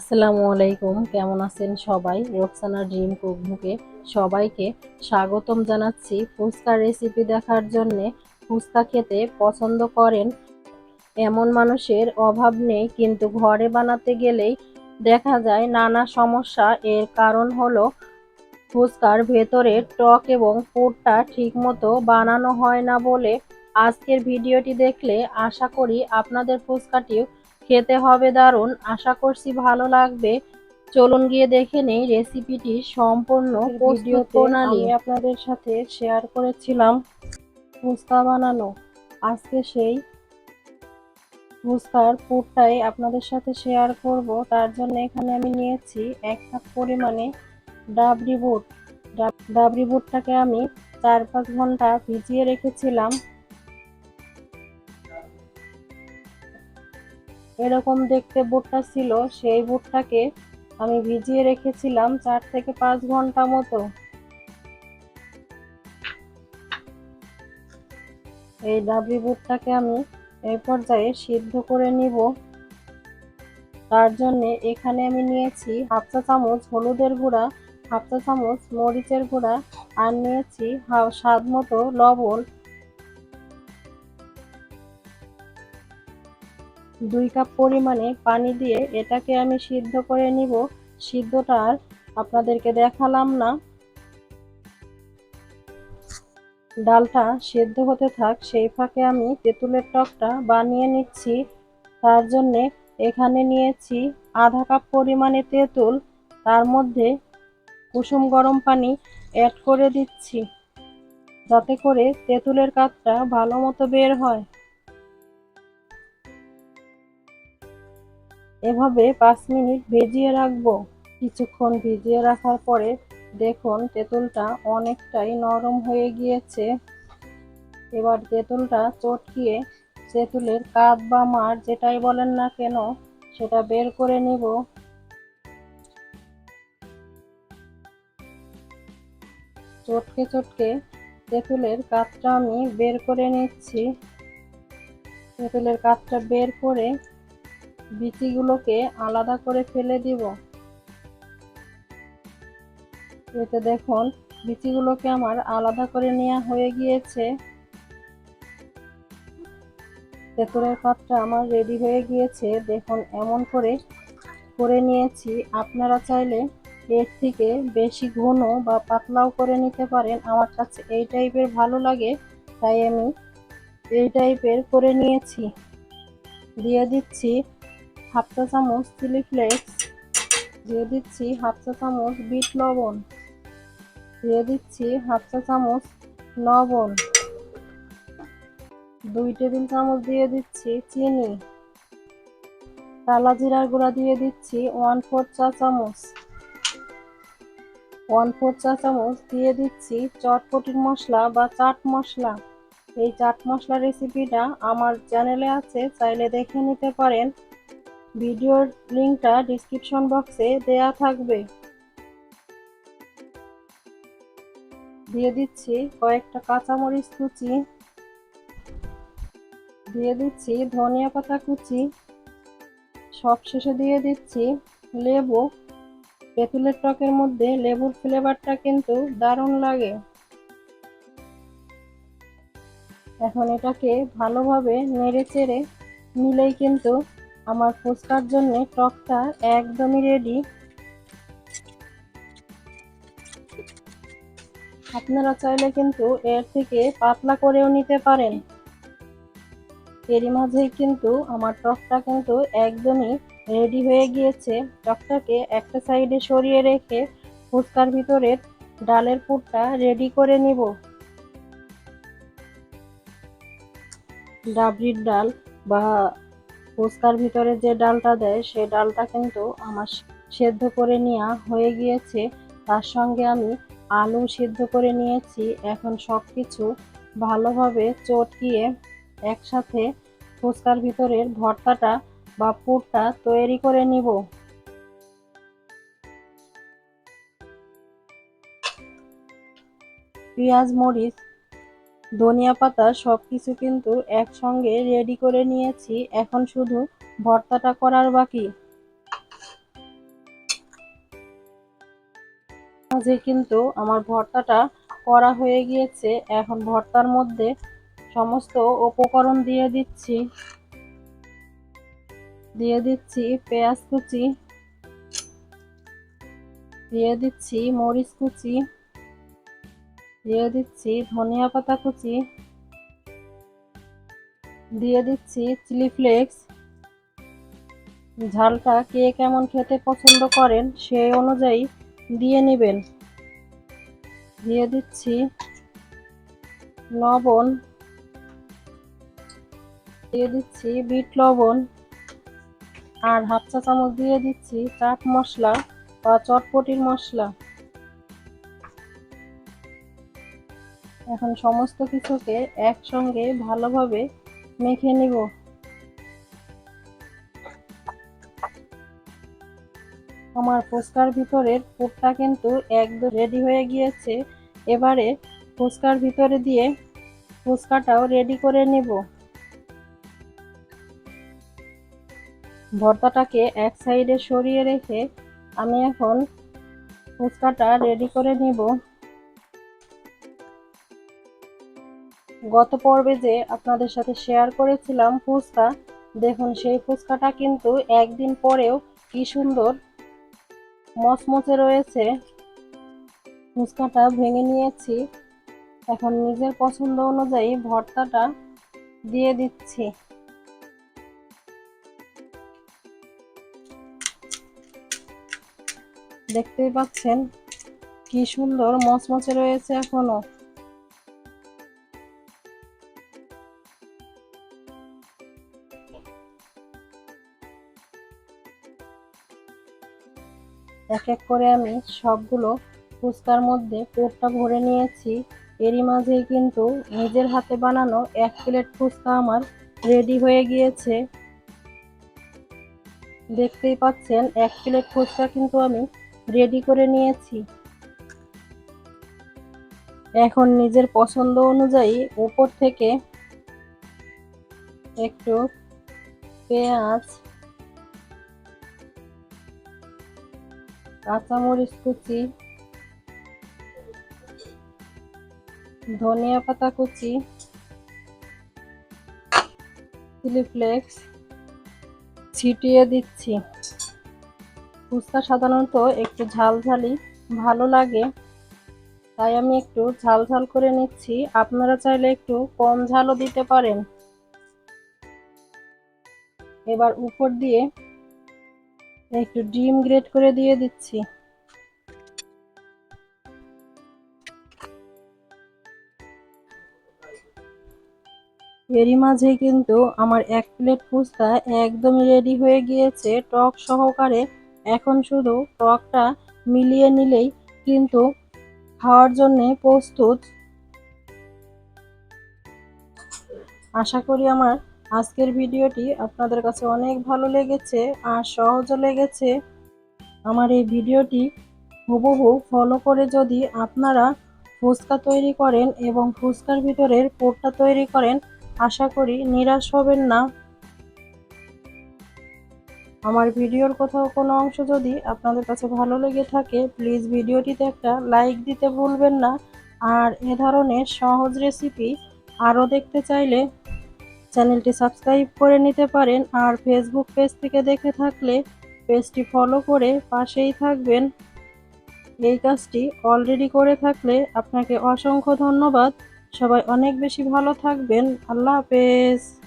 আসসালামু আলাইকুম, কেমন আছেন সবাই? রোকসানা ড্রিম কুকবুকে সবাইকে স্বাগতম জানাচ্ছি ফুচকার রেসিপি দেখার জন্যে। ফুচকা খেতে পছন্দ করেন এমন মানুষের অভাব নেই, কিন্তু ঘরে বানাতে গেলেই দেখা যায় নানা সমস্যা। এর কারণ হলো ফুচকার ভেতরে টক এবং পুরটা ঠিকমতো বানানো হয় না বলে আজকের ভিডিওটি দেখলে আশা করি আপনাদের ফুচকাটিও খেতে হবে দারুণ। আশা করছি ভালো লাগবে। চলুন গিয়ে দেখে নেই রেসিপিটি সম্পূর্ণ ভিডিও প্রণালী। আপনাদের সাথে শেয়ার করেছিলাম ফুচকা বানানো। আজকে সেই ফুচকার পুরটাই আপনাদের সাথে শেয়ার করব। তার জন্য এখানে আমি নিয়েছি এক কাপ পরিমাণে ডাবরি বুট। ডাব- ডাবরি বুটটাকে আমি চার পাঁচ ঘণ্টা ভিজিয়ে রেখেছিলাম। এরকম দেখতে বুটটা ছিল, সেই বুটটাকে আমি ভিজিয়ে রেখেছিলাম চার থেকে পাঁচ ঘণ্টা মতো। এই ডাবরি বুটটাকে আমি এই পর্যায়ে সিদ্ধ করে নিব। তার জন্য এখানে আমি নিয়েছি হাফ চা চামচ হলুদের গুঁড়া, হাফ চা চামচ মরিচের গুঁড়া, আর নিয়েছি স্বাদ মতো লবণ। দুই কাপ পরিমাণে পানি দিয়ে এটাকে আমি সিদ্ধ করে নিব। সিদ্ধটা আর আপনাদেরকে দেখালাম না। ডালটা সেদ্ধ হতে থাক, সেই ফাঁকে আমি তেঁতুলের টকটা বানিয়ে নিচ্ছি। তার জন্যে এখানে নিয়েছি আধা কাপ পরিমাণে তেঁতুল। তার মধ্যে কুসুম গরম পানি অ্যাড করে দিচ্ছি, যাতে করে তেঁতুলের কাঠটা ভালো মতো বের হয়। এভাবে পাঁচ মিনিট ভিজিয়ে রাখব। কিছুক্ষণ ভিজিয়ে রাখার পরে দেখুন তেঁতুলটা অনেকটাই নরম হয়ে গিয়েছে। এবার তেঁতুলটা চটকিয়ে তেঁতুলের কাপ বা মার যেটাই বলেন না কেন, সেটা বের করে নিব। চটকে চটকে তেঁতুলের কাপটা আমি বের করে নিচ্ছি। তেঁতুলের কাপটা বের করে বিচিগুলোকে আলাদা করে ফেলে দিব। এতে দেখুন, বিচিগুলোকে আমার আলাদা করে নেওয়া হয়ে গিয়েছে। তেঁতুলের কাপটা আমার রেডি হয়ে গিয়েছে। দেখুন, এমন করে করে নিয়েছি। আপনারা চাইলে এর থেকে বেশি ঘন বা পাতলাও করে নিতে পারেন। আমার কাছে এই টাইপের ভালো লাগে, তাই আমি এই টাইপের করে নিয়েছি। দিয়ে দিচ্ছি হাফ চা চামচ চিলি ফ্লেক্স, দিয়ে দিচ্ছি হাফ চা চামচ বিট লবণ। দিয়ে দিচ্ছি হাফ চা চামচ লবণ। দুই টেবিল চামচ দিয়ে দিচ্ছি চিনি। কালা জিরার গুঁড়া দিয়ে দিচ্ছি ওয়ান ফোর চা চামচ। ওয়ান ফোর চা চামচ দিয়ে দিচ্ছি চটপটির মশলা বা চাট মশলা। এই চাট মশলা রেসিপিটা আমার চ্যানেলে আছে, চাইলে দেখে নিতে পারেন। ভিডিওর লিংকটা ডিসক্রিপশন বক্সে দেয়া থাকবে। দিয়ে দিচ্ছি কয়েকটা কাঁচামরিচ কুচি। দিয়ে দিচ্ছি ধনিয়া পাতা কুচি। সব শেষে দিয়ে দিচ্ছি লেবু। তেঁতুলের টকের মধ্যে লেবুর ফ্লেভারটা কিন্তু দারুণ লাগে। এখন এটাকে ভালোভাবে নেড়ে চেড়ে নিলেই কিন্তু আমার ফুচকার জন্য টকটা একদমই রেডি আপনারা চাইলে কিন্তু এর থেকে পাতলা করেও নিতে পারেন। এরই মাঝেই কিন্তু আমার টকটা কিন্তু একদমই রেডি হয়ে গিয়েছে। টকটাকে একটা সাইডে সরিয়ে রেখে ফুচকার ভিতরে ডালের পুরটা রেডি করে নিব। ডাবরির ডাল বা ফুচকার ভিতরে যে ডালটা দেয় সেই ডালটা কিন্তু আমার সেদ্ধ করে নেওয়া হয়ে গিয়েছে। তার সঙ্গে আমি আলু সিদ্ধ করে নিয়েছি। এখন সব কিছু ভালোভাবে চটকিয়ে একসাথে ফুচকার ভিতরের ভর্তাটা বা পুরটা তৈরি করে নিব। পেঁয়াজ, মরিচ ধনিয়া পাতা সব কিছু কিন্তু একসঙ্গে রেডি করে নিয়েছি। এখন শুধু ভর্তাটা করার বাকি। মাঝে কিন্তু আমার ভর্তাটা করা হয়ে গিয়েছে। এখন ভর্তার মধ্যে সমস্ত উপকরণ দিয়ে দিচ্ছি। দিয়ে দিচ্ছি পেঁয়াজ কুচি। দিয়ে দিচ্ছি মরিচ কুচি। দিয়ে দিচ্ছি ধনিয়া পাতা কুচি। দিয়ে দিচ্ছি চিলি ফ্লেক্স। ঝালটা কে কেমন খেতে পছন্দ করেন সেই অনুযায়ী দিয়ে নেবেন। দিয়ে দিচ্ছি লবণ। দিয়ে দিচ্ছি বিট লবণ। আর হাফ চা চামচ দিয়ে দিচ্ছি চাট মশলা বা চটপটির মশলা। এখন সমস্ত কিছুকে একসঙ্গে ভালোভাবে মেখে নিব। আমার ফুচকার ভিতরের পুরটা কিন্তু একদম রেডি হয়ে গিয়েছে। এবারে ফুচকার ভিতরে দিয়ে ফুচকাটাও রেডি করে নিব। ভর্তাটাকে এক সাইডে সরিয়ে রেখে আমি এখন ফুচকাটা রেডি করে নিব। গত পর্বে যে আপনাদের সাথে শেয়ার করেছিলাম ফুচকা, দেখুন সেই ফুচকাটা কিন্তু একদিন পরেও কি সুন্দর মচমচে রয়েছে। ফুচকাটা ভেঙে নিয়েছি। এখন নিজের পছন্দ অনুযায়ী ভর্তাটা দিয়ে দিচ্ছি। দেখতেই পাচ্ছেন কি সুন্দর মচমচে রয়েছে এখনও। এক এক করে আমি সবগুলো ফুচকার মধ্যে পুরটা ভরে নিয়েছি। এরই মাঝেই কিন্তু নিজের হাতে বানানো এক প্লেট ফুচকা আমার রেডি হয়ে গিয়েছে। দেখতেই পাচ্ছেন, এক প্লেট ফুচকা কিন্তু আমি রেডি করে নিয়েছি। এখন নিজের পছন্দ অনুযায়ী উপর থেকে একটু পেঁয়াজ কাঁচামরিচ কুচি ধনিয়া পাতা কুচি চিলি ফ্লেক্স ছিটিয়ে দিচ্ছি। ফুচকা সাধারণত একটু ঝালঝালি, ভালো লাগে, তাই আমি একটু ঝাল ঝাল করে নিচ্ছি। আপনারা চাইলে একটু কম ঝালও দিতে পারেন। এবার উপর দিয়ে একটু ডিম গ্রেট করে দিয়ে দিচ্ছি। এরই মাঝে কিন্তু আমার এক প্লেট ফুচকা একদমই রেডি হয়ে গিয়েছে, টক সহকারে। এখন শুধু টকটা মিলিয়ে নিলেই কিন্তু খাওয়ার জন্যে প্রস্তুত। আশা করি আমার আজকের ভিডিওটি আপনাদের কাছে অনেক ভালো লেগেছে আর সহজও লেগেছে। আমার এই ভিডিওটি হুবহু ফলো করে যদি আপনারা ফুচকা তৈরি করেন এবং ফুচকার ভিতরের পোরটা তৈরি করেন, আশা করি নিরাশ হবেন না। আমার ভিডিওর কোথাও কোনো অংশ যদি আপনাদের কাছে ভালো লেগে থাকে প্লিজ ভিডিওটিতে একটা লাইক দিতে ভুলবেন না। আর এ ধরনের সহজ রেসিপি আরও দেখতে চাইলে চ্যানেলটি সাবস্ক্রাইব করে নিতে পারেন আর ফেসবুক পেজ থেকে দেখে থাকলে পেজটি ফলো করে পাশেই থাকবেন। এই কাজটি অলরেডি করে থাকলে আপনাকে অসংখ্য ধন্যবাদ। সবাই অনেক বেশি ভালো থাকবেন। আল্লাহ হাফেজ।